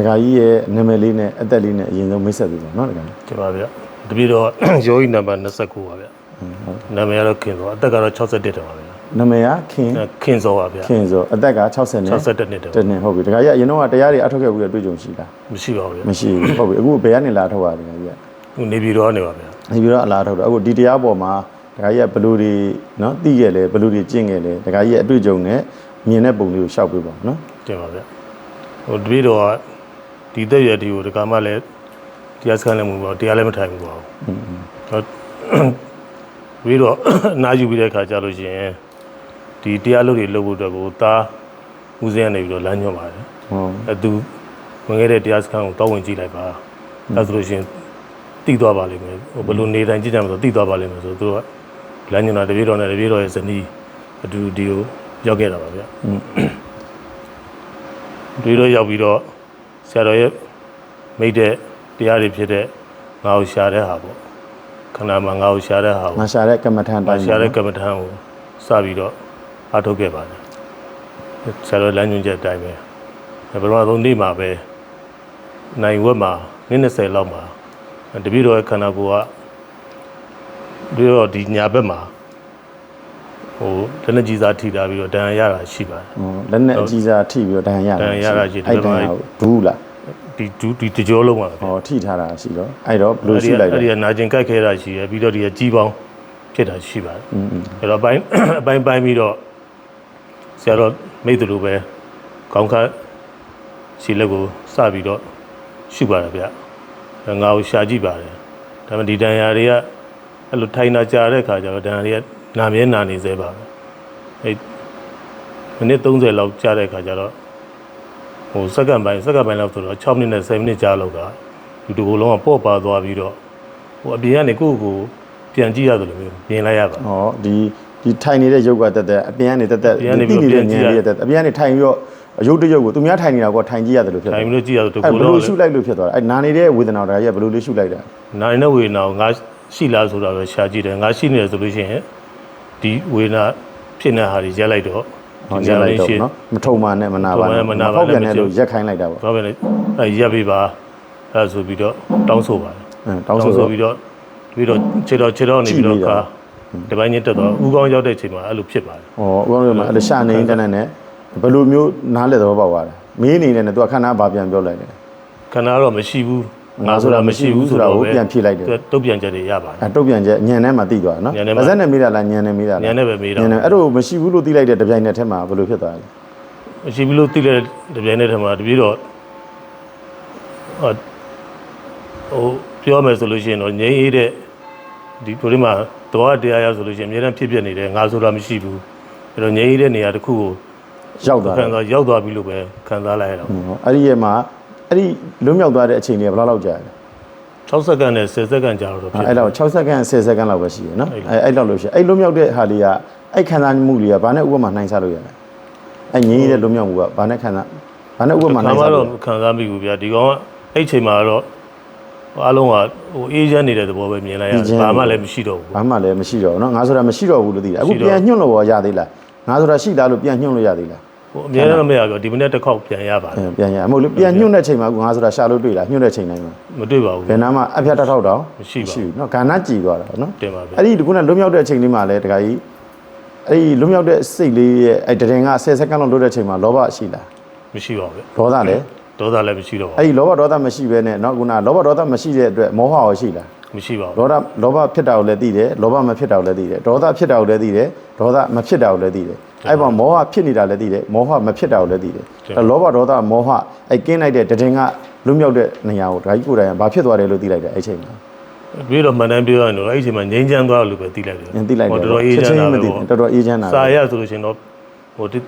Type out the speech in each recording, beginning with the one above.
ဒကာကြီးရဲ့နာမည်လေးနဲ့အသက်လေးနဲ့အရင်ဆုံးမိတ်ဆက်ပြီးပါနော်ဒကာကြီးကျပါဗျတပည့်တော်ရောဟိနံပါတ်29ပါဗျနာမည်ကတော့ခင်စောအသက်ကတော့61တက်ပါဗျနာမည်ကခင်ခင်စောပါဗျခင်ဆိုအသက်က60နဲ့61နှစ်တက်တနေ့ဟုတ်ပြီဒကာကြီးကအရင်တော့တရားတွေအထောက်ခဲ့ပြီးတော့တွေ့ကြုံရှိတာမရှိပါဘူးဗျမရှိဘူးဟုတ်ပြီအခုဘယ်ကနေလာထောက်ရလဲဒကာကြီးကခုနေပြည်တော်ကနေပါဗျနေပြီးတော့အလားထောက်တော့အခုဒီတရားပေါ်မှာဒကာကြီးကဘယ်လူတွေနော်သိခဲ့လဲဘယ်လူတွေကျင့်ခဲ့လဲဒကာကြီးရဲ့အတွေ့အကြုံနဲ့မြင်တဲ့ပုံလေးကိုရှောက်ပေးပါနော်တင်ပါဗျဟိုတပည့်တော်က ဒီသက်ရွယ်ဒီကိုဒီကမှလည်းတရားစခန်းလည်းမဟုတ်ပါဘူးတရားလည်းမထိုင်ဘူးပါဘူးဟောတပည့်တော်အနာယူပြီးတဲ့ခါကျလို့ရှိရင်ဒီတရားလုပ်တွေလုပ်ဖို့အတွက်ကိုသားဦးစင်းကနေပြီးတော့လမ်းညွှန်ပါတယ်ဟုတ်အဲသူဝင်ခဲ့တဲ့တရားစခန်းကိုတောင်းဝင်ကြည့်လိုက်ပါအဲဆိုလို့ရှိရင်တိသွားပါလိမ့်မယ်ဟိုဘယ်လိုနေတိုင်းကြည့်ကြမှာဆိုတိသွားပါလိမ့်မယ်ဆိုသူတို့ကလမ်းညွှန်တာတပြေတော်နဲ့တပြေတော်ရဲ့ဇနီးအတူဒီကိုရောက်ခဲ့တာပါဗျဒီလိုရောက်ပြီးတော့ ဆရာတော်ရဲ့မိတ်တဲ့တရားတွေဖြစ်တဲ့ငါ့ကိုရှာတဲ့ဟာပေါ့ခန္ဓာမှာငါ့ကိုရှာတဲ့ဟာကိုငါရှာတဲ့ကမ္မထန်ပါတိုင်းရှာတဲ့ကမ္မထံကိုစပြီးတော့အားထုတ်ခဲ့ပါတယ်ဆရာတော်လမ်းညွှန်ချက်အတိုင်းပဲအဲပထမဆုံးနေ့မှာပဲနိုင်ဝက်မှာနည်း20လောက်မှာတပည့်တော်ရဲ့ခန္ဓာကိုယ်ကပြီးတော့ဒီညာဘက်မှာဟိုတနက်ကြီးစားထိတာပြီးတော့ဒဏ်ရာရတာရှိပါတယ်ဟိုလက်နဲ့အကြီးစားထိပြီးတော့ဒဏ်ရာရဒဏ်ရာရတာရှိတယ်အဲ့ဒဏ်ရာကိုဘူးလား ဒီဒူးဒီတကြောလုံးပါပဲဟောထိထားတာရှိတော့အဲ့တော့ဘယ်လိုရှိလိုက်လဲအဲ့ဒီကနာကျင်ကြိုက်ခဲတာရှိရပြီးတော့ဒီကကြီးပေါင်းဖြစ်တာရှိပါတယ်อืมအဲ့တော့အပိုင်းအပိုင်းပိုင်းပြီးတော့ဆရာတော်မိတ်သူလိုပဲကောင်းခါစီလက်ကိုစပြီးတော့ရှုပါတယ်ဗျအဲ့ငါ့ကိုရှာကြည့်ပါတယ်ဒါပေမဲ့ဒီတန်ရာတွေကအဲ့လိုထိုင်တာကြာတဲ့ခါကျတော့တန်ရာတွေကနာမြဲနာနေသေးပါပဲအဲ့မိနစ်30လောက်ကြာတဲ့ခါကျတော့ ဟိုစက္ကန့်ပိုင်းစက္ကန့်ပိုင်းလောက်ဆိုတော့6မိနစ်နဲ့10မိနစ်ကြာလောက်ကဒီတကူလုံးကပေါ့ပါသွားပြီးတော့ဟိုအပြင်ကနေကိုယ့်ကိုယ်ပြန်ကြည့်ရတယ်လို့မျိုးမြင်လိုက်ရပါဟောဒီဒီထိုင်နေတဲ့ရုပ်ကတက်တက်အပြင်ကနေတက်တက်အပြင်ကနေတိပြီးနေတဲ့တော့ပြန်ကြည့်ရဉာဏ်လေးတက်တက်အပြင်ကနေထိုင်ပြီးတော့ရုပ်တစ်ရုပ်ကိုသူများထိုင်နေတာကိုထိုင်ကြည့်ရတယ်လို့ဖြစ်တိုတယ်င်ပြီးလို့ကြည့်ရတော့တအဲ့ကူဘယ်လုံးလိုရှုလိုက်လို့ဖြစ်သွားတာအဲ့နာနေတဲ့ဝေဒနာတွေကဘယ်လိုလေးရှုလိုက်တာနိုင်တဲ့ဝေဒနာကိုငါရှိလားဆိုတာပဲရှာကြည့်တယ်ငါရှိနေတယ်ဆိုလို့ရှိရင်ဒီဝေဒနာဖြစ်နေတဲ့ဟာတွေရက်လိုက်တော့ ဟောရက်လိုက်တော့နော်မထုံမှနဲ့မနာပါနဲ့မနာပါနဲ့ဖောက်ပြန်တဲ့လို့ရက်ခိုင်းလိုက်တာပေါ့ဘာပဲလဲအဲရက်ပေးပါအဲဆိုပြီးတော့တောင်းဆိုပါတယ်အင်းတောင်းဆိုဆိုပြီးတော့ပြီးတော့ခြေတော်ခြေတော်နေပြီးတော့ကြည့်ပြီးခါတော့ဒီပိုင်းချင်းတက်တော့ဥကောင်းရောက်တဲ့ချိန်မှာအဲ့လိုဖြစ်ပါတယ်ဟောဥပမာမှာအဲ့လိုရှာနေတန်းနဲ့ဘယ်လိုမျိုးနားလဲတော့ပေါက်သွားတယ်မင်းအနေနဲ့သူကခန္ဓာဘာပြန်ပြောလိုက်တယ်ခန္ဓာတော့မရှိဘူး ငါဆိုတာမရှိဘူးဆိုတာကိုပြန်ဖြေလိုက်တယ်သူတုတ်ပြန်ချက်တွေရပါတယ်အဲတုတ်ပြန်ချက်ညံထဲမှာတိသွားတယ်နော်ညံထဲမှာပါဇက်နဲ့မိတာလားညံနဲ့မိတာလားညံနဲ့ပဲမေးတာညံနဲ့အဲ့လိုမရှိဘူးလို့သိလိုက်တဲ့တပြိုင်နက်ထဲမှာဘယ်လိုဖြစ်သွားလဲမရှိဘူးလို့သိတဲ့တပြိုင်တည်းထဲမှာတပြေတော့ဟိုဟိုပြောမယ်ဆိုလို့ရှိရင်တော့ငြိမ်းအေးတဲ့ဒီကိုဒီမှာတဘာဝတရားရဆိုလို့ရှိရင်အများအားဖြစ်ပြနေတယ်ငါဆိုတာမရှိဘူးအဲ့တော့ငြိမ်းအေးတဲ့နေရာတစ်ခုကိုရောက်သွားတခံယ်စားရောက်သွားပြီလို့ပဲခံစားလိုက်ရတော့ဟောအဲ့ဒီရဲ့မှာ အဲ့ဒီလွတ်မြောက်သွားတဲ့အချိန်လေးကဘယ်လောက်လောက်ကြာလဲ6စက္ကန့်နဲ့10စက္ကန့်ကြာတော့ဖြစ်အဲ့လောက်6စက္ကန့်10စက္ကန့်လောက်ပဲရှိရနော်အဲ့အဲ့လောက်လို့ရှိရင်အဲ့လွတ်မြောက်တဲ့ဟာလေးကအဲ့ခံစားမှုလေးကဘာနဲ့ဥပမာနှိုင်းစားလို့ရလဲအဲ့ငြင်းရတဲ့လွတ်မြောက်မှုကဘာနဲ့ခံစားဘာနဲ့ဥပမာနှိုခံင်းမစားတော့လို့ခံစားမိဘူးဗျာဒီကောင်ကအဲ့ချိန်မှာတော့အားလုံးကဟိုအေးချမ်းနေတဲ့သဘောပဲမြင်လိုက်ရတယ်ဘာမှလည်းမရှိတော့ဘူးဘာမှလည်းမရှိတော့ဘူးနော်ငါဆိုတာမရှိတော့ဘူးလို့သိတယ်အခုရှိတော့ပြန်ညှွန့်လို့ရောရသေးလားငါဆိုတာရှိလားလို့ပြန်ညှွန့်လို့ရသေးလား ဟိုအများနဲ့မရဘူးဒီမနေ့တစ်ခေါက်ပြန်ရပါတယ်အဲပြန်ရမဟုတ်လို့ပြန်ညှွန့်တဲ့ချိန်မှာကငါဆိုတာရှာလို့တွေ့လားညှွန့်တဲ့ချိန်တိုင်းမှာမတွေ့ပါဘူးဘယ်နာမှအဖျက်တစ်ထောက်တောင်မရှိပါဘူးဘူးနော်ဂါနကြည်သွားတာနော်တင်ပါဗျာအဲ့ဒီခုနလွတ်မြောက်တဲ့အချိန်လေးမှာလည်းတခါကြီးအဲ့ဒီလွတ်မြောက်တဲ့စိတ်လေးရဲ့အဲ့တရင်က10စက္ကန့်လောက်လွတ်တဲ့အချိန်မှာလောဘရှိလားမရှိပါဘူးဒေါသလည်းဒေါသလည်းမရှိတော့ပါအဲ့ဒီလောဘဒေါသမရှိဘဲနဲ့နော်ခုနလောဘဒေါသမရှိတဲ့အတွက်မောဟရောရှိလားဘူးမရှိပါဘူးဒေါသလောဘဖြစ်တာကိုလည်းသိတယ်လောဘမဖြစ်တာကိုလည်းသိတယ်ဒေါသဖြစ်တာကိုလည်းသိတယ်ဒေါသမဖြစ်တာကိုလည်းသိတယ် အဲ့ပေါ်မောဟဖြစ်နေတာလည်းသိတယ်မောဟမဖြစ်တာကိုလည်းသိတယ်အဲ့လောဘဒေါသမောဟအဲ့ကင်းလိုက်တဲ့တရင်ကလွတ်မြောက်တဲ့နေရာကိုဒါကြီးကိုယ်တိုင်ကဘာဖြစ်သွားတယ်လို့သိလိုက်တယ်အဲ့ချိန်မှာပြီးတော့မှန်တမ်းပြောရရင်တော့အဲ့ဒီအချိန်မှာငြိမ်းချမ်းသွားလို့ပဲသိလိုက်တယ်ရင်သိလိုက်တယ်ဟိုတော်တော်အေးချမ်းတာမပဲသိပေါ့တော်တော်အေးချမ်းတာစာရဆိုလို့ရှိရင်တော့ဟိုဒီ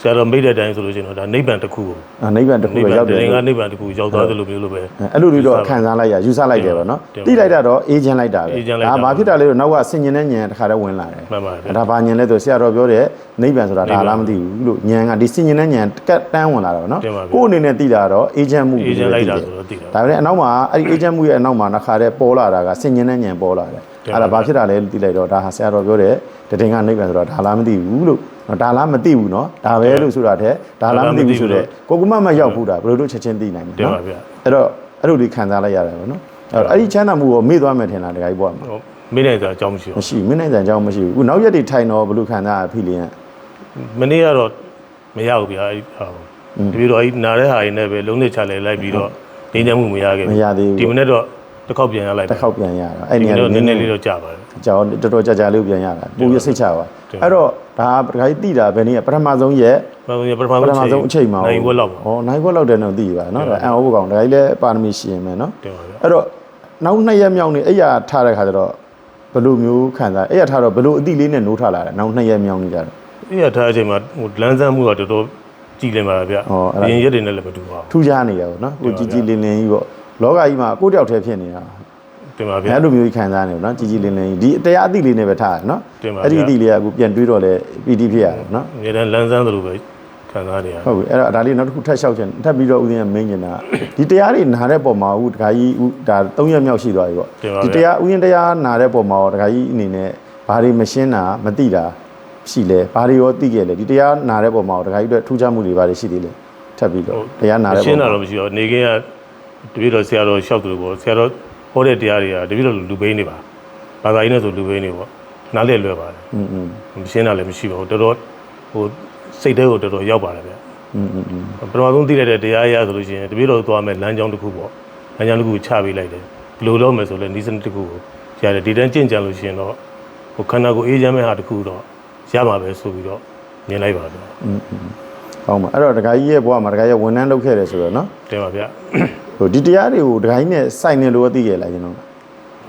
ဆရာတော်မိတ်တဲ့အတိုင်းဆိုလို့ရှိရင်တော့ဒါနိဗ္ဗာန်တစ်ခုကို အာနိဗ္ဗာန်တစ်ခု နိဗ္ ပဲ ဗာန် ရောက် တ တယ် ရင်က လို့ နိဗ္ဗာန်တစ်ခုရောက်သွားတယ်လို့မျိုးလို့ပဲ အဲ့လိုတွေတော့ခံစားလိုက်ရယူဆလိုက်တယ်ပေါ့နော် တင်ပါ တိလိုက်တာတော့အေးချမ်းလိုက်တာပဲ အေးချမ်းလိုက်တာ ဒါဘာဖြစ်တာလဲတော့နောက်ကဆင်ញင်တဲ့ညံတစ်ခါတည်းဝင်လာတယ် မှန်ပါတယ် ဒါဘာညံလဲဆိုဆရာတော်ပြောတဲ့နိဗ္ဗာန်ဆိုတာဒါလားမသိဘူးလို့ညံကဒီဆင်ញင်တဲ့ညံကတ်တန်းဝင်လာတာပေါ့နော် တင်ပါပြီ ကိုယ်အနေနဲ့တိတာတော့အေးချမ်းမှု အေးချမ်းလိုက်တာ ပဲ ဆိုတော့သိတာ ဒါပေမဲ့အနောက်မှာအဲ့ဒီအေးချမ်းမှုရဲ့အနောက်မှာတစ်ခါတည်းပေါ်လာတာကဆင်ញင်တဲ့ညံပေါ်လာတယ် တင်ပါ အဲ့ဒါဘာဖြစ်တာလဲလို့တိလိုက်တော့ဒါဟာဆရာတော်ပြောတဲ့တည်ငါနိဗ္ဗာန်ဆိုတာဒါလားမသိဘူးလို့နော်ဒါလားမသိဘူးနော်ဒါပဲယ်လို့ဆိုတာတဲ့ဒါလားမသိဘူးဆိုတော့ကိုကမမရောက်ဘူးတာဘယ်လိုတို့ချက်ချင်းသိနိုင်မလဲတင်နော်ပါဗျာအဲ့တော့အဲ့လိုလေးခံစားလိုက်ရတယ်ဗောနော်အဲ့တော့အဲ့ဒီချမ်းသာမှုကိုမေ့သွားမယ်ထင်လားတခါကြီးဘွားမှာဟိုမင်းနိုင်တာအကြောင်းမရှိမဘူးရှိဘူးမင်းနိုင်တဲ့အကြောင်းမရှိဘူးအခုနောက်ရက်တွေထိုင်တော့ဘယ်လိုခံစားရဖိလင်းကမနေ့ကတော့မရဘူးဗျာအဲ့ဟာတပြီးတော့အဲ့နားတဲ့ဟာရင်းနဲ့ပဲလုံးနဲ့ချလဲလိုက်ပြီးတော့နေနေမှုမရခဲ့မရသေးဒီဘူးမနေ့တော့ တစ်ခေါက်ပြန်ရလိုက်တစ်ခေါက်ပြန်ရတာအဲ့ဒီနေမရာနေ့တော့နည်းနည်းလေးလေးတော့ကြာပါတယ်ကြောင်တော်တော်ကြာကြာလေးပြန်ရတာပူရစိတ်ချပါတင်အဲ့တော့ဒါကတခါကြီးတိတာဘယ်နည်းပထမဆုံးရက်ပထမဆုံးပထမပထမဆုံးဆုံးအချိန်မှာနိုင်ဝက်လောက်ပါဩနိုင်ဝက်လောက်တယ်တော့သိပါနော်ဒါအန်အောဘကောင်တခါကြီးလည်းပါရမီရှိရင်မယ်နော်တင်ပါဗျာအဲ့တော့နောက်နှစ်ရက်မြောက်နေအဲ့ရထားတဲ့ခါကျတော့ဘယ်လိုမျိုးခံစားအဲ့ရထားတော့ဘယ်လိုအတိလေးနဲ့နိုးထလာတယ်နောက်နှစ်ရက်မြောက်နေကြတော့အဲ့ရထားအချိန်မှာဟိုလမ်းစမ်းမှုကတော်တော်ကြည်လင်ပါဗျာဟောအဲ့ဒါရင်ရက်တွေနဲ့လည်းမတူပါထူးခြားနေတယ်ပေါ့နော်ကိုတင်ပါကြီးဗျာကြီးလင်းလင်းကြီးပေါ့ လောကကြီးမှာကိုယ့်တယောက်တည်းဖြစ်နေတာဘူးတင်ပါဗျာအဲ့လိုမျိုးကြီးခံစားနေပေါ့နော်ကြီးကြီးလင်းလင်းကြီးဒီတရားအတိလေးနဲ့ပဲထားရနော်တင်ပါဗျာအဲ့ဒီအတိလေးကအခုပြန်တွေးတော့လဲပီတိဖြစ်ရတယ်နော်အများတန်းလမ်းစမ်းသလိုပဲခံစားနေရဟုတ်ပြီအဲ့တော့ဒါလေးနောက်တစ်ခုထပ်လျှောက်ချင်ထပ်ပြီးတော့ဦးဇင်းကမင်းကျင်တာဒီတရားတွေနားတဲ့ပုံမှာအခုဒကာကြီးဦးဒါ၃ရက်မြောက်ရှိသွားပြီပေါ့တင်ပါဗျာဒီတရားဦးဇင်းတရားနားတဲ့ပုံမှာရောဒကာကြီးအနေနဲ့ဘာတွေမရှင်းတာမသိတာရှိလဲဘာတွေရောသိခဲ့လဲဒီတရားနားတဲ့ပုံမှာရောဒကာကြီးအတွက်ထူးခြားမှုတွေဘာတွေရှိသေးလဲထပ်ပြီးတော့တရားနားတဲ့ရှပုံင်းတာမှာတော့မရှိတော့နေခင်းက တပည့်တော်ဆရာတော်လျှောက်တယ်ပေါ့ဆရာတော်ဟောတဲ့တရားတွေကတပည့်တော်လူပိန်းနေပါဘာသာရေးနဲ့ဆိုလူပိန်းနေပေါ့နားလည်လွယ်ပါတယ် อืมอืม မရှင်းတာလည်းမရှိပါဘူးတော်တော်ဟိုစိတ်ထဲကိုတော်တော်ရောက်ပါတယ်ဗျ อืมอืมอืม ပထမဆုံးသိလိုက်တဲ့တရားအရဆိုလို့ရှိရင်တပည့်တော်သွားမယ်လမ်းကြောင်းတစ်ခုပေါ့လမ်းကြောင်းတစ်ခုချပေးလိုက်တယ်ဘယ်လိုလုပ်မယ်ဆိုလဲနီးစနစ်တစ်ခုကိုရတယ်ဒီတန်းကြင့်ကြံလို့ရှိရင်တော့ဟိုခန္ဓာကိုယ်အေးချမ်းမဲ့ဟာတစ်ခုတော့ရမှာပဲဆိုပြီးတော့မြင်လိုက်ပါဗျ อืมอืมကောင်းပါအဲ့တော့ဒကာကြီးရဲ့ဘဝမှာဒကာကြီးကဝန်ထမ်းလုပ်ခဲ့တယ်ဆိုတော့နော် တင်ပါဗျ ဟိုဒီတရားတွေကိုဒကာကြီးနဲ့စိုက်နေလို့သိခဲ့လားကျွန်တော်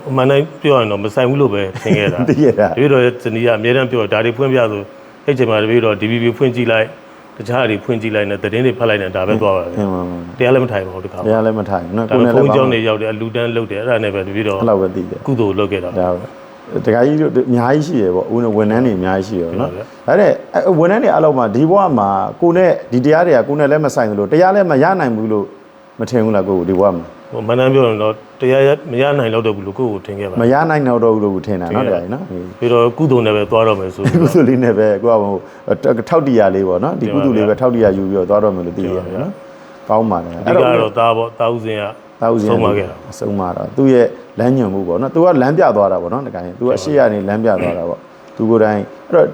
အမှန်တိုင်းပြောရင်တော့မဆိုင်ဘူးလို့ပဲထင်ခဲ့တာသိခဲ့တာတပည့်တော်ရဲ့ဇနီးကအများတန်းပြောဒါတွေဖွင့်ပြဆိုအဲ့ချိန်မှာတပည့်တော် DVB ဖွင့်ကြည့်လိုက်တခြားတွေဖွင့်ကြည့်လိုက်နဲ့သတင်းတွေဖတ်လိုက်နဲ့ဒါပဲသွားပါပဲအင်းပါပါတရားလည်းမထိုင်ပါဘူးတခါတရားလည်းမထိုင်ဘူးနော်ဒါကိုယ်ပေနဲ့မဲ့လည်းဘုန်းပါကြီးကျောင်းတွေရောက်တယ်အလူတန်းလုပ်တယ်အဲ့ဒါနဲ့ပဲတပည့်တော်အဲ့လောက်ပဲသိတယ်ကုသိုလ်လုပ်ခဲ့တာဒါပဲဒကာကြီးတို့အများကြီးရှိရပေါ့ဦးနဲ့ဝန်ထမ်းတွေအများကြီးရှိရနော်ဟုတ်ပါဗျအဲ့ဒါအဲ့ဝန်ထမ်းတွေအလောက်မှာဒီဘဝမှာကိုနဲ့ဒီတရားတွေကကိုနဲ့လည်းမဆိုင်ဘူးလို့တရားလည်းမရနိုင်ဘူးလို့ မထင်ဘူးလားကိုကိုဒီဘဝမှာဟိုမန်းတမ်းပြောရင်တော့တရားရမရနိုင်တော့ဘူးလို့ကိုယ့်ကိုထင်ခဲ့ပါမရနိုင်တော့ဘူးလို့ကိုထင်တာနော်တရားကြီးနော်ပြီးတော့ကုသိုလ်နဲ့ပဲသွားတော့မယ်ဆိုကုသိုလ်လေးနဲ့ပဲကိုကဟိုထောက်တရားလေးပေါ့နော်ဒီကုသိုလ်လေးပဲထောက်တရားယူပြီးတော့သွားတော့မယ်လို့သိရတယ်နော်ကောင်းပါတယ်အဲ့ဒါကတော့တာပေါ့တာဥစဉ်ကတာဥစဉ်ဆုံးမခဲ့တာဆုံးမတာသူ့ရဲ့လမ်းညွန်မှုပေါ့နော်သူကလမ်းပြသွားတာပေါ့နော်တကယ်သူကအရှိရနေလမ်းပြသွားတာပေါ့သူကိုယ်တိုင်အဲ့တော့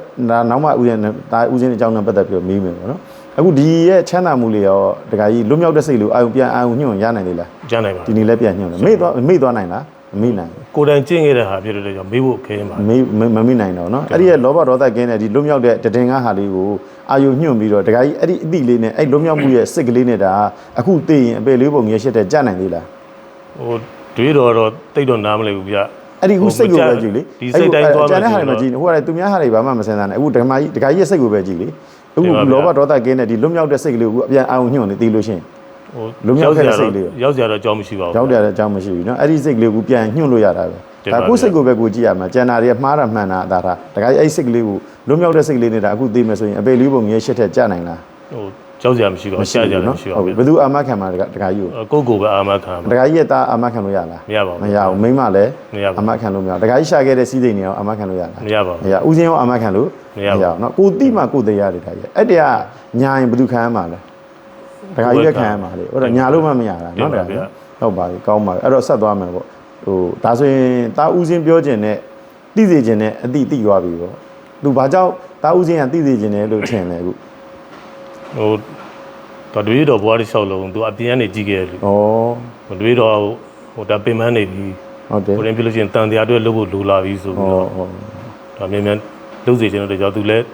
နောက်မှဥစဉ်တာဥစဉ်အကြောင်းနဲ့ပတ်သက်ပြီးမေးမယ်ပေါ့နော် အခုဒီရဲ့ချမ်းသာမှုလေးရောတကယ်ကြီးလွတ်မြောက်တဲ့စိတ်လို့အာယုံပြန်အာယုံညွှန်ရနိုင်သေးလားကြားနိုင်ပါ။ဒီနေ့လည်းပြန်ညွှန်တယ်။မေ့သွားမေ့သွားနိုင်လား။မမေ့နိုင်ဘူးကိုယ်တိုင်ကျင့်ခဲ့တဲ့ဟာဖြစ်တဲ့ကြောင့်မေးဖို့ခဲရင်ပါ။မေ့မမမေ့နိုင်တော့နော်။အဲ့ဒီရဲ့လောဘဒေါသကင်းတဲ့ဒီလွတ်မြောက်တဲ့တည်ငါဟာလေးကိုအာယုံညွှန်ပြီးတော့တကယ်ကြီးအဲ့ဒီအတိလေးနဲ့အဲ့လွတ်မြောက်မှုရဲ့စိတ်ကလေးနဲ့ဒါအခုသိရင်အပေလေးပုံငယ်ရှစ်တဲ့ကြနိုင်သေးလား။ဟိုတွေးတော့တော့တိတ်တော့နားမလဲဘူးဗျအဲ့ဒီခုစိတ်ကိုပဲကြည့်လေဒီစိတ်တိုင်းသွားကျန်တဲ့ဟာဆိုတွေမကြည့်ဟိုကလည်းသူများဟာတွေဘာမှမစင်စားနဲ့အခုဓမ္မကြီးဒကာကြီးရဲ့စိတ်ကိုပဲကြည့်လေ အခုလောဘဒေါသကင်းတဲ့ဒီလွတ်မြောက်တဲ့စိတ်ကလေးကိုအပြန်အောင်ညွှန်နေသိလို့ရှိရင် ဟို လုံမြောက်ခဲ့တဲ့စိတ်လေး ရောက်ကြတော့အကြောင်းမရှိပါဘူး ရောက်တယ်တဲ့အကြောင်းမရှိဘူးเนาะအဲ့ဒီစိတ်ကလေးကိုပြန်ညွှန်လို့ရတာပဲ တင် ဒါ ပါ ကို ဗျာ ယ်စိတ်ကိုပဲကိုကြည့်ရမှာကျန်တာတွေကမှားတာမှန်တာအသာတာဒကာကြီးအဲ့ဒီစိတ်ကလေးကိုလွတ်မြောက်တဲ့စိတ်ကလေးနဲ့ဒါအခုသိမယ်ဆိုရင်အပေလေးပုံငယ်ရှစ်ထက်ကြနိုင်လား ဟို ကြောက်စရာမရှိတော့ရှာစရာမရှိတော့ဟုတ်ပြီဘယ်သူအာမခံမှာတခါကြီးကိုကိုကိုပဲအာမခံတခါကြီးရဲ့သားအာမခံလို့ရလားမရပါဘူးမရဘူးမိမလည်းအာမခံလို့မရတခါကြီးရှာခဲ့တဲ့စီးစိမ်တွေရောအာမခံလို့ရလားမရပါဘူးမရဦးစင်းရောအာမခံလို့မရဘူးနော်ကိုတိမှကိုတရားတွေတခါကြီးအဲ့တရားညာရင်ဘယ်သူခံရမှာလဲတခါကြီးရဲ့ခံရမှာလေဟုတ်တယ်ညာလို့မှမရတာနော်တခါကြီးဟုတ်ပါပြီကောင်းပါပြီအဲ့တော့ဆက်သွားမယ်ပေါ့ဟိုဒါဆိုရင်တာဦးစင်းပြောခြင်းနဲ့တိစေခြင်းနဲ့အတိတိသွားပြီပေါ့သူဘာကြောင့်တာဦးစင်းကတိစေခြင်းနဲ့လို့ထင်တယ်အခု ဟိုတော်တွေးတော်ဘွားတစ်လျှောက်လုံးသူအပြင်ကနေကြည့်ခဲ့တယ်ဩမတွေးတော်ဟိုဒါပင်မနေပြီဟုတ်တယ်ကိုရင်ပြလို့ရှိရင်တန်တရားတွေလုပ်ဖို့လိုလာပြီဆိုပြီးတော့ဟုတ်ဒါမြန်မြန်လုပ်စီခြင်းတော့ကြောင့်သူလည်း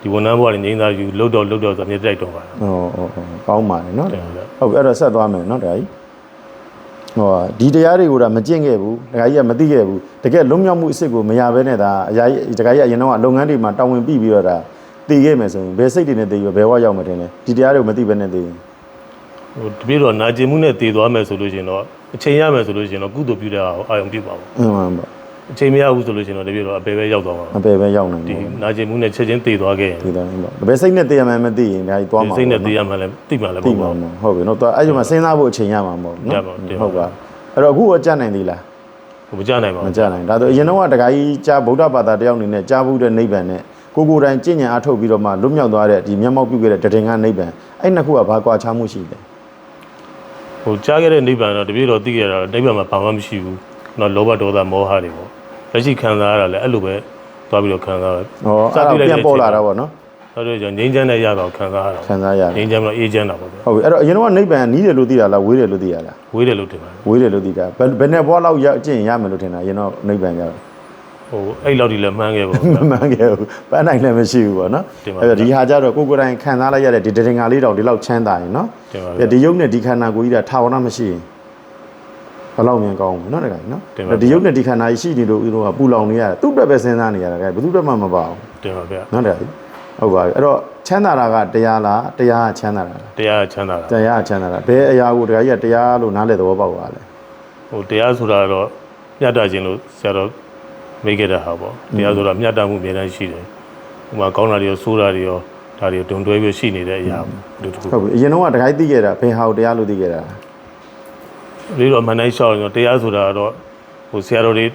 ဒီဝန်ထမ်းဘွားတွေငိမ့်သားယူလှုပ်တော့လှုပ်တော့ဆိုမြေတိုက်တော့ပါဟုတ်ဟုတ်ဟုတ်ကောင်းပါတယ်နော်ဟုတ်အဲ့တော့ဆက်သွားမယ်နော်ဒါကြီးဟောဒီတရားတွေကိုတော့မကျင့်ခဲ့ဘူးဒကာကြီးကမသိခဲ့ဘူးတကယ်လွတ်မြောက်မှုအစ်စ်ကိုမရဘဲနဲ့ဒါအရာကြီးဒကာကြီးကအရင်တော့လုပ်ငန်းတွေမှာတာဝန်ပြီးပြီးတော့ဒါ တည်ခဲ့မယ်ဆိုရင်ဘယ်စိတ်တွေနဲ့တည်ရဘယ်ဘဝရောက်မှတင်လဲဒီတရားတွေကိုမသိဘဲနဲ့တည်ရင်ဟိုတပည့်တော်နာကျင်မှုနဲ့တည်သွားမယ်ဆိုလို့ရှိရင်တော့အချိန်ရမယ်ဆိုလို့ရှိရင်တော့ကုသိုလ်ပြုတဲ့အာယုံပြုပါဘူးအင်းပါပါအချိန်မရဘူးဆိုလို့ရှိရင်တော့တပည့်တော်အပေပဲရောက်သွားမှာအပေပဲရောက်နိုင်ဒီတယ်နာကျင်မှုနဲ့ချက်ချင်းတည်သွားခဲ့ရင်ဒီတိုင်းပေါ့ဘယ်စိတ်နဲ့တည်ရမှန်းမသိရင်အများကြီးတွားဒီမှာစိတ်နဲ့တည်ရမှလည်းတိမှလည်းမသိဟုတ်ပါမှာဘူး ဟုတ်ပြီနော်တော့အဲ့ဒီမှာစဉ်းစားဖို့အချိန်ရမှာမဟုတ်ဘူးရနော်ပါဘူးတင်ပါ ဟုတ်ပါအဲ့တော့အခုကကြက်နိုင်သေးလား ဟိုမကြနိုင်ပါမဘူး ကြနိုင်ဒါဆိုအရင်တော့ကတခါကြီးကြားဗုဒ္ဓဘာသာတယောက်အနေနဲ့ကြားဘူးတဲ့နိဗ္ဗာန်နဲ့ ကိုကိုယ်တိုင်ကြင်ညာအထုတ်ပြီးတော့မှလွတ်မြောက်သွားတဲ့ဒီမျက်မှောက်ပြုခဲ့တဲ့တည်ငါနိဗ္ဗာန်အဲ့နှစ်ခုကဘာကွာခြားမှုရှိလဲဟိုကြားခဲ့တဲ့နိဗ္ဗာန်တော့တပြည့်တော့သိခဲ့တာတော့နိဗ္ဗာန်မှာဘာမှမရှိဘူးတော့လောဘဒေါသမောဟတွေပေါ့လက်ရှိခံစားရတာလည်းအဲ့လိုပဲသွားပြီးတော့ခံစားရဟောအဲ့ဒါပြန်ပေါ်လာတာပေါ့နော်ဆိုတော့ကျွန်တော်ငြိမ်းချမ်းတဲ့ရတော့ခံစားရတာခံစားရတယ်ငြိမ်းချမ်းတော့အေးချမ်းတာပေါ့ဗျာဟုတ်ပြီအဲ့တော့အရင်တော့နိဗ္ဗာန်နီးတယ်လို့သိတာလားဝေးတယ်လို့သိရလားဝေးတယ်လို့ထင်ပါတယ်ဝေးတယ်လို့သိတာဘယ်ဘယ်နဲ့ဘွားလောက်ရကျင့်ရမယ်လို့ထင်တာအရင်တော့နိဗ္ဗာန်ရောက် ဟိုအဲ့လောက်ဒီလည်းမှန်းခဲ့ပါမဘူးမှန်ခဲ့ဘူးပန်းနိုင်လည်းမရှိဘူးပေါ့နော်တင်ပါအဲ့တော့ဒီဟာကြတော့ကိုယ်ကိုယ်တိုင်ခံစားလိုက်ရတဲ့ဒီတရင်ငါလေးတောင်ဒီလောက်ချမ်းသာရင်နော်တင်ပါပြဗျာဒီယုတ်နဲ့ဒီခန္ဓာကိုယ်ကြီးကထာဝရမရှိရင်ဘယ်လောက်မြန်ကောင်းမလဲနော်တခါကြီးနော်တင်ပါအဲ့တော့ဒီယုတ်နဲ့ဒီခန္ဓာကြီးရှိနေလို့ဦးတို့ကပူလောင်နေရတယ်သူ့အတွက်ပဲစဉ်းစားနေရတာကဲဘယ်သူ့အတွက်မှမပါဘူးတင်ပါဗျာနော်တခါကြီးဟုတ်ပါပြီအဲ့တော့ချမ်းသာတာကတရားလားတရားကချမ်းသာတာလားတရားချမ်းသာတာတရားကချမ်းသာတာဘယ်အရာကိုတခါကြီးကတရားလို့နားလည်သဘောပေါက်ပါလဲဟိုတရားဆိုတာတော့မျှတခြင်းလို့ဆရာတော် မိခဲ့တဲ့ဟာပေါ့တရားဆိုတာမျှတမှုအများတန်းရှိတယ်ဟိုမှာကောင်းတာတွေရောဆိုးတာတွေရောဒါတွေတွန်တွဲပြီးရှိနေတဲ့အရာတို့တစ်ခုဟုတ်ပြီအရင်တော့ကတခါကြီးသိခဲ့တာဘယ်ဟာကိုတရားလို့သိခဲ့တာလေးတော့မနိုင်ရှောက်ရင်တော့တရားဆိုတာတော့ဟိုဆရာတော်တွေ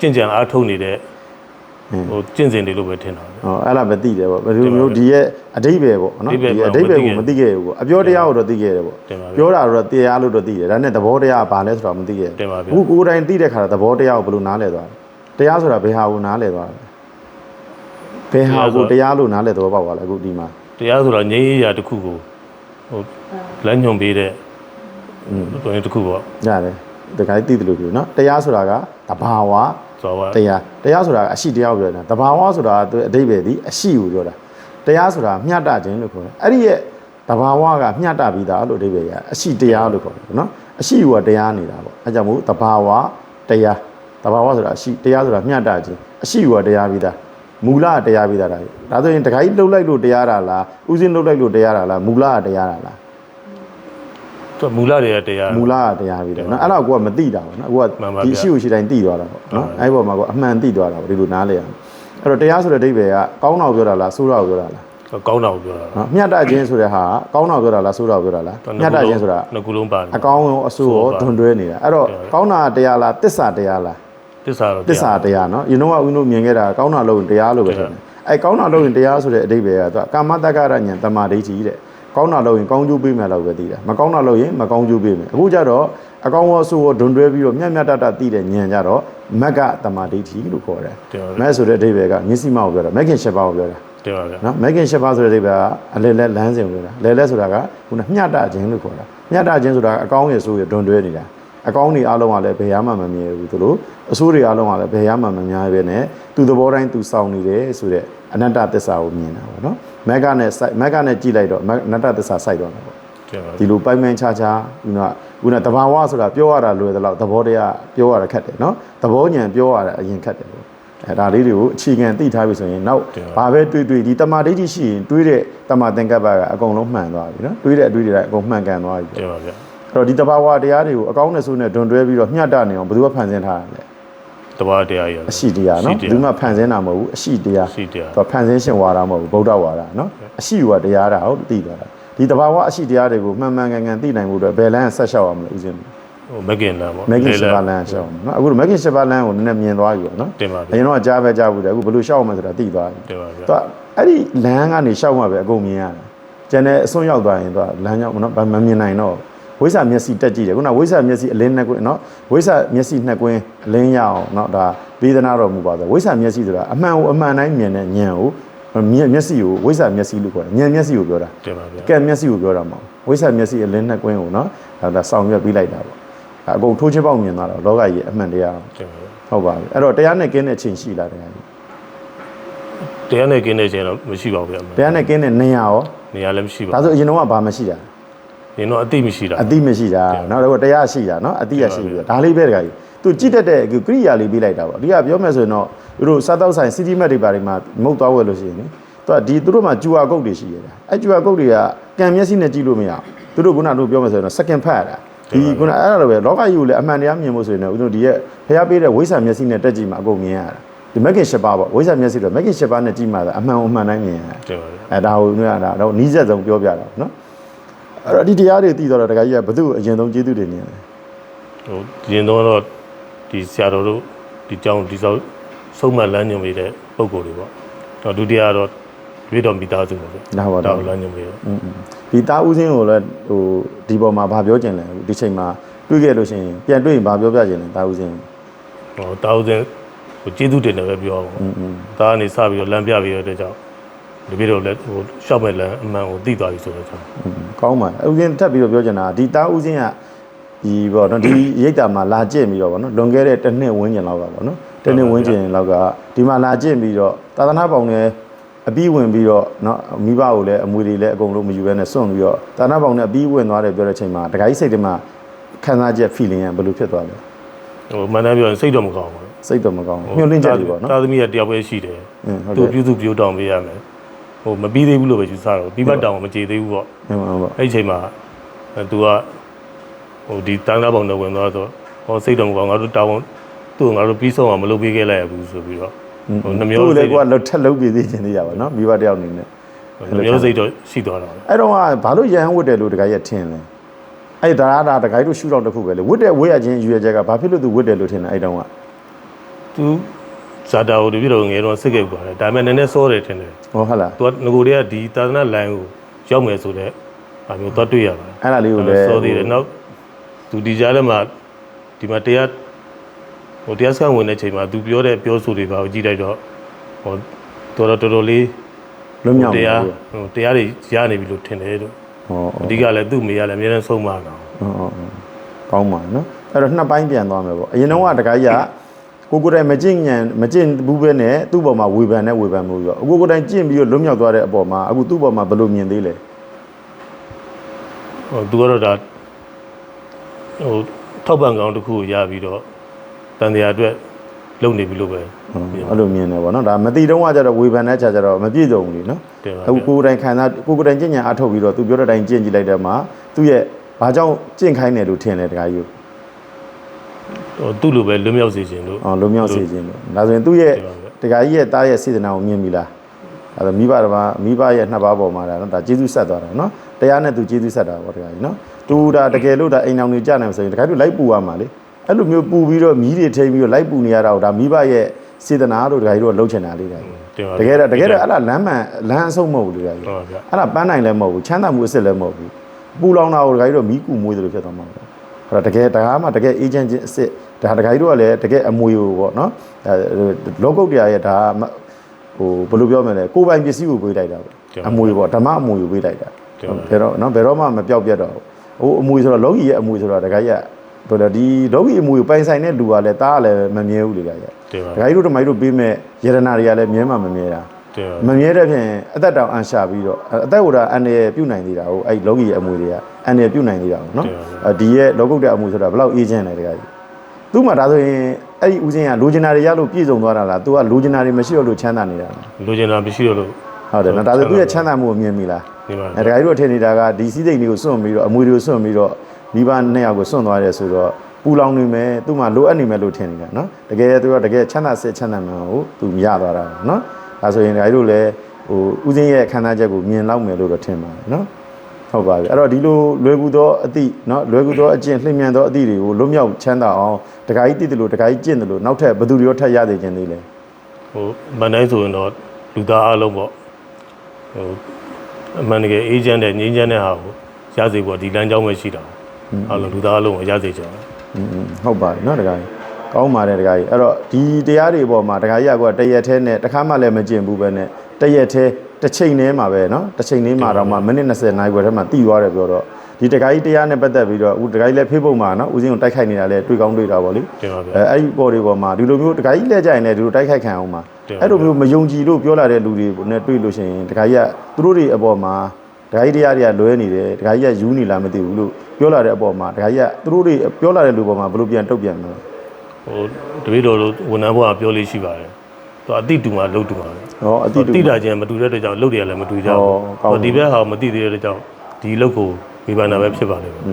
ကြင်ကြံအားထုတ်နေတဲ့ဟိုကျင့်စဉ်တွေလို့ပဲထင်တာပဲဟောအဲ့လားပဲသိတယ်ပေါ့ဘယ်လိုမျိုးဒီရဲ့အတိတ်ပဲပေါ့နော်အဓိပ္ပာယ်ဒီအတိတ်ပဲကိုမမသိသိခဲ့ခဲ့ဘူးပေါ့အပြောတရားကိုတော့သိခဲ့တယ်ပေါ့တင်ပါဗျာပြောတာတော့တရားလို့တော့သိတယ်ဒါနဲ့သဘောတရားကဘာလဲဆိုတော့မသိခဲ့တင်ပါဗျာဘူးအခုကိုယ်တိုင်သိတဲ့ခါတော့သဘောတရားကိုဘယ်လိုနားလည်သွားလဲ တရားဆိုတာဘယ်ဟာကိုနားလည်သွားလဲဘယ်ဟာကိုတရားလို့နားလည်သဘောပေါက်သွားလဲအခုဒီမှာတရားဆိုတာငြိမ်းအေးရာတစ်ခုကိုဟိုလမ်းညွှန်ပေးတဲ့อืมတော်ရင်တစ်ခုပေါ့ရတယ်တခါသိတယ်လို့ပြောနော်တရားဆိုတာကတဘာဝဆိုတော့တရားတရားဆိုတာကအရှိတရားကိုပြောတာတဘာဝဆိုတာသူအတိတ်ပဲဒီအရှိကိုပြောတာတရားဆိုတာမျှတခြင်းလို့ခေါ်တယ်အဲ့ဒီရဲ့တဘာဝကမျှတပြီးသားလို့အတိတ်ပဲရအရှိတရားလို့ခေါ်တယ်နော်အရှိကတရားနေတာပေါ့အဲကြောင့်မို့တဘာဝတရား တဘာဝဆိုတာအရှိတရားဆိုတာမျှတခြင်းအရှိကတရားပြီးသားမူလကတရားပြီးသားဒါဒါဆိုရင်တခါကြီးလှုပ်လိုက်လို့တရားတာလားဥစဉ်လှုပ်လိုက်လို့တရားတာလားမူလကတရားတာလားသူမူလတွေကတရားမူလကတရားပြီးတယ်နော်အဲ့တော့ကိုကမသိတာပေါ့နော်ကိုကမှန်ပါဗျာဒီအရှိကိုရှိတိုင်းသိသွားတာပေါ့နော်အဲ့ဒီပေါ်မှာကိုအမှန်သိသွားတာပေါ့ဒီလိုနားလဲရအောင်အဲ့တော့တရားဆိုတဲ့အဓိပ္ပာယ်ကကောင်းတာကိုပြောတာလားဆိုးတာကိုပြောတာလားကောင်းတာကိုပြောတာနော်မျှတခြင်းဆိုတဲ့ဟာကကောင်းတာကိုပြောတာလားဆိုးတာကိုပြောတာလားမျှတခြင်းဆိုတာနှစ်ခုလုံးပါတယ်အကောင်းရောအဆိုးရောဒွန်တွဲနေတာအဲ့တော့ကောင်းတာတရားလားတစ္ဆာတရားလား တစ္ဆာတော့တစ္ဆာတရားနော်ယင်တော့ကဦးတို့မြင်ခဲ့တာကောင်းတာလို့ရင်တရားလို့ပဲထင်တယ်အဲ့ကောင်းတာလို့ရင်တရားဆိုတဲ့အဓိပ္ပာယ်ကသူကကာမတက္ကရဉာဏ်တမာဒိဋ္ဌိတဲ့ကောင်းတာလို့ရင်ကောင်းကျိုးပေးမယ်လို့ပဲသိတာမကောင်းတာလို့ရင်မကောင်းကျိုးပေးမယ်အခုကျတော့အကောင်းရောအဆိုးရောဒွန်တွဲပြီးတော့မြတ်မြတ်တတသိတဲ့ဉာဏ်ကြတော့မက္ကတမာဒိဋ္ဌိလို့ခေါ်တယ်တင်ပါမက်ဆိုတဲ့အဓိပ္ပာယ်ကမျက်စိမောက်ကိုပြောတာမက်ခင်ရှစ်ပါးကိုပြောတာတင်ပါဗျာနော်မက်ခင်ရှစ်ပါးဆိုတဲ့အဓိပ္ပာယ်ကအလဲလဲလမ်းစဉ်ကိုပြောတာလဲလဲဆိုတာကခုနမျှတခြင်းလို့ခေါ်တာမျှတခြင်းဆိုတာကအကောင်းရဲ့အဆိုးရဲ့ဒွန်တွဲနေတာ အကောင်းတွေအားလုံးကလည်းဘယ်ရမှမမြဲဘူးသူလို့အဆိုးတွေအားလုံးကလည်းဘယ်ရမှမများပဲနဲ့သူသဘောတိုင်းသူစောင့်နေတယ်ဆိုတဲ့အနတ္တသစ္စာကိုမြင်တာပေါ့နော်မက်ကနဲ့စိုက်မက်ကနဲ့ကြည့်လိုက်တော့မက်အနတ္တသစ္စာစိုက်တော့မှာပေါ့တင်ပါဒီလိုပိုင်ပိုင်ခြားခြားခုနကခုနတဘာဝဆိုတာပြောရတာလွယ်သလောက်သဘောတရားပြောရတာခက်တယ်နော်သဘောဉာဏ်ပြောရတာအရင်ခက်တယ်ပေါ့အဲဒါလေးတွေကိုအခြေခံသိထားပြီဆိုရင်နောက်ဘာပဲတွေးတွေးဒီတမာဒိဋ္ဌိရှိရင်တွေးတဲ့တမာသင်္ကပ္ပကအကုန်လုံးမှန်သွားပြီနော်တွေးတဲ့အတွေးတွေတိုင်းအကုန်မှန်ကန်သွားပြီတင်ပါဗျာအဲ့ တော့ဒီတဘာဝတရားတွေကိုအကောင်းနဲ့ဆိုးနဲ့ဒွန်တွဲပြီးတော့မျှတနေအောင်ဘယ်သူကဖန်ဆင်းထားတာလဲတဘာတရားရအရှိတရားနော်ဘယ်သူမှဖန်ဆင်းတာမဟုတ်ဘူးအရှိတရားရှိတရားသူကဖန်ဆင်းရှင်ဝါဒမဟုတ်ဘူးဗုဒ္ဓဝါဒနော်အရှိဝါတရားတာဟုတ်သိသွားတာဒီတဘာဝအရှိတရားတွေကိုမှန်မှန်ကန်ကန်သိနိုင်ဖို့အတွက်ဘယ်လမ်းဆက်လျှောက်အောင်မလဲဦးဇင်းဟိုမက်ကင်လာပေါ့မဂ္ဂင်7ပါးလမ်းရှောက်အောင်နော်အခုမဂ္ဂင်7ပါးလမ်းကိုနည်းနည်းမြင်သွားပြီပေါ့နော်တင်ပါအဗျာရင်တော့ကြားပဲကြားဘူးတယ်အခုဘယ်လိုရှောက်အောင်မလဲဆိုတာသိသွားပြီတင်ပါဗျာသူကအဲ့ဒီလမ်းကနေရှောက်မှပဲအကုန်မြင်ရတယ်ကျန်တဲ့အစွန်းရောက်သွားရင်သူကလမ်းကြောင်းနော်ဘာမမြင်နိုင်တော့ ဝိဇ္ဇာမျက်စိတက်ကြည့်တယ်ခုနဝိဇ္ဇာမျက်စိအလင်းနှစ်ကွင်းနော်ဝိဇ္ဇာမျက်စိနှစ်ကွင်းအလင်းရအောင်နော်ဒါပေးသနာတော်မူပါဆိုဝိဇ္ဇာမျက်စိဆိုတာအမှန်ကိုအမှန်တိုင်းမြင်တဲ့ဉာဏ်ကိုမြင်မျက်စိကိုဝိဇ္ဇာမျက်စိလို့ခေါ်တယ်ဉာဏ်မျက်စိကိုပြောတာတင်ပါဗျာကဲမျက်စိကိုပြောတာမဟုတ်ဝိဇ္ဇာမျက်စိအလင်းနှစ်ကွင်းကိုနော်ဒါဒါဆောင်ရွက်ပြီးလိုက်တာပေါ့အကုန်ထိုးချပေါက်မြင်သွားတော့လောကကြီးအမှန်တရားတင်ပါဗျာဟုတ်ပါပြီအဲ့တော့တရားနဲ့ကင်းတဲ့အချိန်ရှိလားတရားကြီးတရားနဲ့ကင်းတဲ့ခြင်းတော့မရှိပါဘူးဗျာတရားနဲ့ကင်းတဲ့နေရာရောနေရာလည်းမရှိပါဒါဆိုအရင်တော့ကဘာမရှိတာဘူး ရင်တော့အတိမရှိတာ အတိမရှိတာနောက်တော့တရားရှိတာနော်အတိရရှိပြီဒါလေးပဲတရားကြီးသူကြည့်တတ်တဲ့ကိရိယာလေးပြီးလိုက်တာပေါ့ဒီကပြောမယ်ဆိုရင်တော့သူတို့စားတော့ဆိုင်စီတီမက်တွေပါတွေမှာမုတ်သွားဝယ်လို့ရှိရင်လေသူကဒီသူတို့မှာကျူအာကုတ်တွေရှိရတာအဲကျူအာကုတ်တွေကကံမျက်စိနဲ့ကြည့်လို့မရဘူးသူတို့ခုနတို့ပြောမယ်ဆိုရင်တော့စက္ကန့်ဖတ်ရတာဒီခုနအဲ့ဒါလိုပဲလောကကြီးကိုလည်းအမှန်တရားမြင်ဖို့ဆိုရင်တော့ဦးတို့ဒီရဲ့ဖျားပေးတဲ့ဝိဇ္ဇာမျက်စိနဲ့တက်ကြည့်မှာအကုန်မြင်ရတာဒီမက်ကင်၈ပါးပေါ့ဝိဇ္ဇာမျက်စိတော့မက်ကင်၈ပါးနဲ့ကြည့်မှာအမှန်အမှန်တိုင်းမြင်ရတာတင်ပါဗျာအဲဒါကိုညကဒါတော့နီးစက်ဆုံးပြောပြတာပေါ့နော် အဲ့တော့ဒီတရားတွေသိတော့တခါကြီးကဘု து အရင်ဆုံးကျေးဇူးတွေနေရတယ် ဟိုရင်တော့တော့ဒီဆရာတော်တို့ဒီကြောင်းဒီဆောင်ဆုံးမလမ်းညွှန်ပေးတဲ့ပုံကိုယ်တွေပေါ့ တော့ဒုတိယကတော့ပြည်တော်မိသားစုပေါ့ဗျ ဒါပါ ဒါ တော့ ကိုလမ်းညွှန်ပြီးတော့ อืมဒီတာဦးစင်းကိုလည်းဟိုဒီပေါ်မှာဘာပြောကျင်လဲဒီချိန်မှာတွေ့ခဲ့လို့ရှိရင်ပြန်တွေ့ရင်ဘာပြောပြကျင်လဲတာဦးစင်း ဟိုတာဦးစင်ဟိုကျေးဇူးတင်တယ်ပဲပြောအောင် อืมอืม ဒါကနေစပြီးတော့လမ်းပြပြီးတော့တဲ့ကြောင့် ဒီပြည်တော်လည်းဟိုရှောက်မဲ့လမ်းအမှန်ကိုသိသွားပြီဆိုတော့ကြောင့် อืมကောင်းပါဦးစင်းထပ်ပြီးတော့ပြောချင်တာဒီတာဦးစင်းကဒီပေါ့နော်ဒီရိတ်တာမှာလာကျင့်ပြီးတော့ပေါ့နော်လွန်ခဲ့တဲ့တစ်နှစ်ဝန်းကျင်လောက်ကပေါ့နော်တစ်နှစ်ဝန်းကျင်လောက်ကဒီမှာလာကျင့်ပြီးတော့သာသနာပေါင်းနဲ့အပြီးဝင်ပြီးတော့เนาะမိဘကိုလည်းအမွေတွေလည်းအကုန်လုံးမယူဘဲနဲ့စွန့်ပြီးတော့သာသနာပေါင်းနဲ့အပြီးဝင်သွားတယ်ပြောတဲ့ချိန်မှာတခါကြီးစိတ်ထဲမှာခံစားချက် feeling ကဘယ်လိုဖြစ်သွားလဲ ဟိုမှန်တယ်ပြောရင်စိတ်တော့မကောင်းဘူး စိတ်တော့မကောင်းဘူးညှို့လင့်ချက်တွေပေါ့နော် တာသမီးကတယောက်ပဲရှိတယ် အင်းဟုတ် သူ တယ် ပြုစုပြုတောင်းပေးရမယ် ဟိုမပြီးသေးဘူးလို့ပဲယူဆတော့ပြီးပတ်တောင်းမကြေသေးဘူးပေါ့မှန်ပါပါအဲ့ဒီအချိန်မှာအဲသူကဟိုဒီတန်းသားပေါင်းတော့ဝင်သွားတော့ဟောစိတ်တော်မကောင်းငါတို့တောင်းသူ့ကိုငါတို့ပြီးဆုံးအောင်မလုပ်ပေးခဲ့လိုက်ရဘူးဆိုပြီးတော့ဟိုနှမျိုးသူ့စိလေတ်ကွာလှထက်လုံးပြည်သေးခြင်းလေးရပါနော်မိဘတယောက်အနေနဲ့နှမျိုးစိတ်တော့ရှိသွားတာပဲအဲ့တော့ကဘာလို့ရဟန်းဝတ်တယ်လို့တခါကြီးထင်လဲအဲ့ဒါဒါတခါကြီးတို့ရှူတော့တစ်ခုပဲလေဝတ်တယ်ဝတ်ရခြင်းရွေချက်ကဘာဖြစ်လို့သူဝတ်တယ်လို့ထင်လဲအဲ့တုန်းကသူ ဇာတာကိုတပြည့်တော့ငယ်တော့စိတ်ကြိုက်သွားတယ်ဒါပေမဲ့နည်းနည်းစောတယ်ထင်တယ်ဟောဟုတ်လားသူကငကိုတည်းကဒီသာသနာလိုင်းကိုရောက်မယ်ဆိုတော့အမျိုးတော့တွေ့ရပါတယ်အဲ့ဒါလေးကိုလည်းစောသေးတယ်နောက်သူဒီကြားထဲမှာဒီမှာတရားဟိုတရားစခန်းဝင်တဲ့ချိန်မှာသူပြောတဲ့ပြောဆိုတွေပါကိုကြည့်လိုက်တော့ဟိုတော်တော်တော်တော်လေးလွတ်မြောက်တနေရားပြီဟိုတရားတွေရနေပြီလို့ထင်တယ်လို့ဟောအဓိကလည်းသူ့မိရလည်းအများနဲ့ဆုံးမတာဟောဟောကောင်းပါနော်အဲ့တော့နှစ်ပိုင်းပြန်သွားမယ်ပေါ့အရင်တုန်းကတခါကြီးက ကိုကိုယ်တိုင်မကျင့်ညံမကျင့်ဘူးပဲနဲ့သူ့ဘောမှာဝေဖန်နဲ့ဝေဖန်မှုရောအခုကိုယ်တိုင်ကျင့်ပြီးတော့လွတ်မြောက်သွားတဲ့အပေါ်မှာအခုသူ့ဘောမှာဘယ်လိုမြင်သေးလဲဟိုသူကတော့ဒါဟိုထောက်ပံ့ကောင်တစ်ခုကိုရပြီးတော့တန်တရားအတွက်လုပ်နေပြီလို့ပဲအဲ့လိုမြင်တယ်ပေါ့နော်ဒါမတိတုံးကကြတော့ဝေဖန်တဲ့ခြားကြတော့မပြည့်စုံဘူးလीနော်တင်ပါအခုကိုယ်တိုင်ခံစားကိုယ်ကိုယ်တိုင်ကျင့်ကြံအထုတ်ပြီးတော့သူပြောတဲ့အတိုင်းကျင့်ကြည့်လိုက်တဲ့မှာသူ့ရဲ့ဘာကြောင့်ကျင့်ခိုင်းတယ်လို့ထင်တယ်တခါကြီးဟို သူ့လိုပဲလွတ်မြောက်စေခြင်းလို့အောင်လုံးမြောက်စေခြင်းလို့ဒါဆိုရင်သူ့ရဲ့တခါကြီးရဲ့တားရဲ့စေတနာကိုမြင်ပြီလားအဲ့ဒါမိဘတစ်ပါးမိဘရဲ့နှစ်ပါးပေါ်မှာဒါနော်ဒါကျေးဇူးဆက်သွားတာနော်တရားနဲ့သူကျေးဇူးဆက်တာပေါ့တခါကြီးနော်သူဒါတကယ်လို့ဒါအိမ်အောင်နေကြနိုင်ဆိုရင်တခါကြီးလိုက်ပူရမှာလေအဲ့လိုမျိုးပူပြီးတော့မီးတွေထိပြီးတော့လိုက်ပူနေရတာကိုဒါမိဘရဲ့စေတနာလို့တခါကြီးတို့လှုပ်ချင်တာလေးတခါကြီးတင်ပါတကယ်တော့တကယ်တော့အဲ့ဒါလမ်းမှန်လမ်းအဆုံးမဟုတ်ဘူးလေတခါကြီးဟုတ်ပါဗျာအဲ့ဒါပန်းနိုင်လည်းမဟုတ်ဘူးချမ်းသာမှုအစ်စ်လည်းမဟုတ်ဘူးပူလောင်တာကိုတခါကြီးတို့မီးကူမွေးတယ်လို့ဖြစ်သွားမှာပေါ့အဲ့တော့တကယ်တကားမှတကယ်အေဂျင့်ချင်းအစ်စ် ဒါတခါကြီးတို့ကလည်းတကယ်အမွေကိုပေါ့နော်အဲလောကုတ်တရားရဲ့ဒါဟိုဘယ်လိုပြောမလဲကိုယ်ပိုင်ပစ္စည်းကိုပေးလိုက်တာပေါ့အမွေပေါ့ဓမ္မအမွေကိုပေးလိုက်တာဘယ်တော့နော်ဘယ်တော့မှမပြောက်ပြတ်တော့ဘူးဟိုအမွေဆိုတော့လောကီရဲ့အမွေဆိုတော့တခါကြီးကဘယ်လိုဒီလောကီအမွေကိုပိုင်ဆိုင်တဲ့လူကလည်းတားကလည်းမမြဲဘူးလေတခါကြီးတင်ပါတခါကြီးတို့ဓမ္မကြီးတို့ပေးမဲ့ယရနာတွေကလည်းမြဲမှမမြဲတာတင်ပါမမြဲတဲ့ဖြင့်အသက်တောင်အန်ရှာပြီးတော့အသက်ဟိုတာအန်ရပြုတ်နိုင်သေးတာဟုတ်အဲ့လောကီရဲ့အမွေတွေကအန်ရပြုတ်နိုင်သေးတာဟုတ်နော်ဒီရဲ့လောကုတ်တဲ့အမွေဆိုတာဘယ်လောက်အေးချမ်းလဲတခါကြီး သူ့မှာဒါဆိုရင်အဲ့ဒီဦးစင်းကလိုချင်တာတွေရလို့ပြည့်စုံသွားတာလားသူကလိုချင်တာတွေမရှိတော့လို့ချမ်းသာနေတာလားလိုချင်တာမရှိတော့လို့ ဟုတ်တယ်နော်ဒါဆိုသူ့ရဲ့ချမ်းသာမှုကိုမြင်ပြီလားဒီမှာအဲတခါကြီးတို့ထင်နေတာကဒီစီးစိမ်တွေကိုစွန့်ပြီးတော့အမွေတွေကိုစွန့်ပြီးတော့မိဘနှစ်ယောက်ကိုစွန့်သွားတယ်ဆိုတော့ပူလောင်နေမယ်သူ့မှာလိုအပ်နေမယ်လို့ထင်နေတာနော်တကယ်သူကတကယ်ချမ်းသာစစ်ချမ်းသာမှန်ကိုသူရသွားတာနော်ဒါဆိုရင်တခါကြီးတို့လည်းဟိုဦးစင်းရဲ့ခန္ဓာချက်ကိုမြင်လောက်မယ်လို့တော့ထင်ပါတယ်နော် ဟုတ်ပါပြီအဲ့တော့ဒီလိုလွယ်ကူသောအသည့်နော်လွယ်ကူသောအကျင့်လှည့်မြန်သောအသည့်တွေကိုလွတ်မြောက်ချမ်းသာအောင်တခါကြီးတည်တယ်လို့တခါကြီးကျင့်တယ်လို့နောက်ထပ်ဘယ်သူတွေရောထပ်ရသေးခြင်းသေးလဲ ဟိုမန်တိုင်းဆိုရင်တော့လူသားအလုံးပေါ့ဟိုအမှန်တကယ်အေဂျင့်တဲ့ငင်းချမ်းတဲ့ဟာကိုရစေဖို့ဒီလမ်းကြောင်းပဲရှိတာအလုံးလူသားအလုံးကိုရစေချင်တယ် อืมဟုတ်ပါတယ်เนาะတခါကြီးကောင်းပါတယ်တခါကြီးအဲ့တော့ဒီတရားတွေပေါ်မှာတခါကြီးကတရက်သေးနဲ့တခါမှလည်းမကျင်ဘူးပဲနဲ့တရက်သေး တစ်ချိန်တည်းမှာပဲเนาะတစ်ချိန်တည်းမှာတော့မှမိနစ်20နာရီခွဲထဲမှာတည်သွားတယ်ပြောတော့ဒီတခါကြီးတရားနဲ့ပတ်သက်ပြီးတော့ဦးတခါကြီးလည်း Facebook မှာเนาะဦးစင်းကိုတိုက်ခိုက်နေတာလည်းတွေ့ကောင်းတွေ့တာပေါ့လေ တင်ပါဗျာ အဲအဲ့ဒီပေါ်တွေပေါ်မှာဒီလိုမျိုးတခါကြီးလက်ကြရင်လည်းဒီလိုတိုက်ခိုက်ခံအောင်မှာ တင်ပါ အဲ့လိုမျိုးမယုံကြည်လို့ပြောလာတဲ့လူတွေနဲ့တွေ့လို့ရှိရင်တခါကြီးကသူတို့တွေအပေါ်မှာတခါကြီးတရားတွေကလွဲနေတယ်တခါကြီးကယူနေလားမသိဘူးလို့ပြောလာတဲ့အပေါ်မှာတခါကြီးကသူတို့တွေပြောလာတဲ့လူပေါ်မှာဘယ်လိုပြန်တုတ်ပြန်မလဲ ဟိုတပည့်တော်တို့ဝန်ထမ်းဘုရားပြောလေးရှိပါတယ် သူအတိတူမှာလှုပ်တူမှာဟောအတိတူတိတာချင်းမတူတဲ့အတွက်ကြောင့်လှုပ်တယ်လည်းမတူကြဘူးဒီဘက်ဟာမတိသေးတဲ့အတွက်ကြောင့်ဒီလှုပ်ကိုမိဘနာပဲဖြစ်ပါလိမ့်မယ်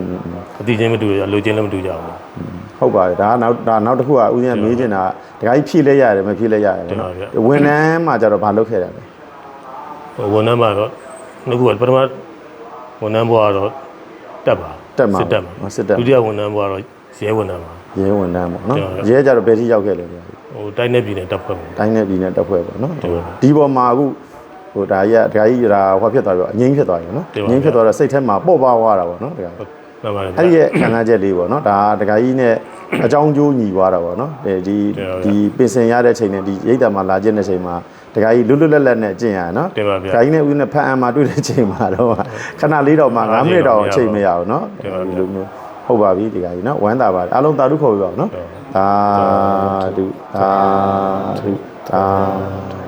အတိချင်းမတူရလှုပ်ချင်းလည်းမတူကြဘူးဟုတ်ပါတယ်ဒါကနောက်ဒါနောက်တစ်ခုကဦးဇင်းမေးချင်တာဒကာကြီးဖြည့်လဲရတယ်မဖြည့်လဲရတယ်နော်ဝန်ထမ်းမှာကြတော့ဘာလုပ်ခဲ့တာလဲဝန်ထမ်းမှာတော့နှစ်ခုကပထမဝန်ထမ်းဘွားတော့တက်ပါတက်မှာစစ်တက်မှာစစ်တက်ဒုတိယဝန်ထမ်းဘွားတော့ ရဲဝန်ထမ်းပါရဲဝန်ထမ်းပေါ့နော်ဟုတ်ပါရဲကြတော့ဘယ်ထိရောက်ခဲ့လဲဗျာဟိုတိုင်းနယ်ပြည်နယ်တပ်ဖွဲ့မှာတိုင်းနဲ့ပြည်နဲ့တက်ဖွဲ့ပေါ့နော်ဟုတ်ပါဒီပေါ်မှာအခုဟိုဒါကြီးကဒကာကြီးဒါဟောဖြစ်သွားပြီပေါ့အငိမ့်ဖြစ်သွားပြီနော်ဟုတ်ပါအငိမ့်ဖြစ်သွားတော့စိတ်ထဲမှာပေါ့ပါသွားတာပေါ့နော်ဒကာကြီးမှန်ပါတယ်ဗျအဲ့ဒီရဲ့ခံစားချက်လေးပေါ့နော်ဒါဒကာကြီးနဲ့အကြောင်းကျိုးညီသွားတာပေါ့နော်ဒီဒီဟုတ်ပါဗျာဒီပင်စင်ရတဲ့ချိန်နဲ့ဒီရိတ်တံမှာလာကျင့်တဲ့ချိန်မှာဒကာကြီးလွတ်လွတ်လပ်လပ်နဲ့ကျင့်ရနော်တင်ပါဗျာဒကာကြီးနဲ့ဦးနဲ့ဖတ်အံမှာတွေ့တဲ့ချိန်မှာတော့ခဏလေးတော့မှ9မိနစ်တော့အချိန်မရဘူးနော်တင်ပါဗျာဒီလိုမျိုး ဟုတ်ပါပြီဒကာကြီးနော်ဝမ်းသာပါတယ်အားလုံးတာဓုခေါ်ပြပါဦးနော်ဟုတ်သာဓုသာဓုသာဓု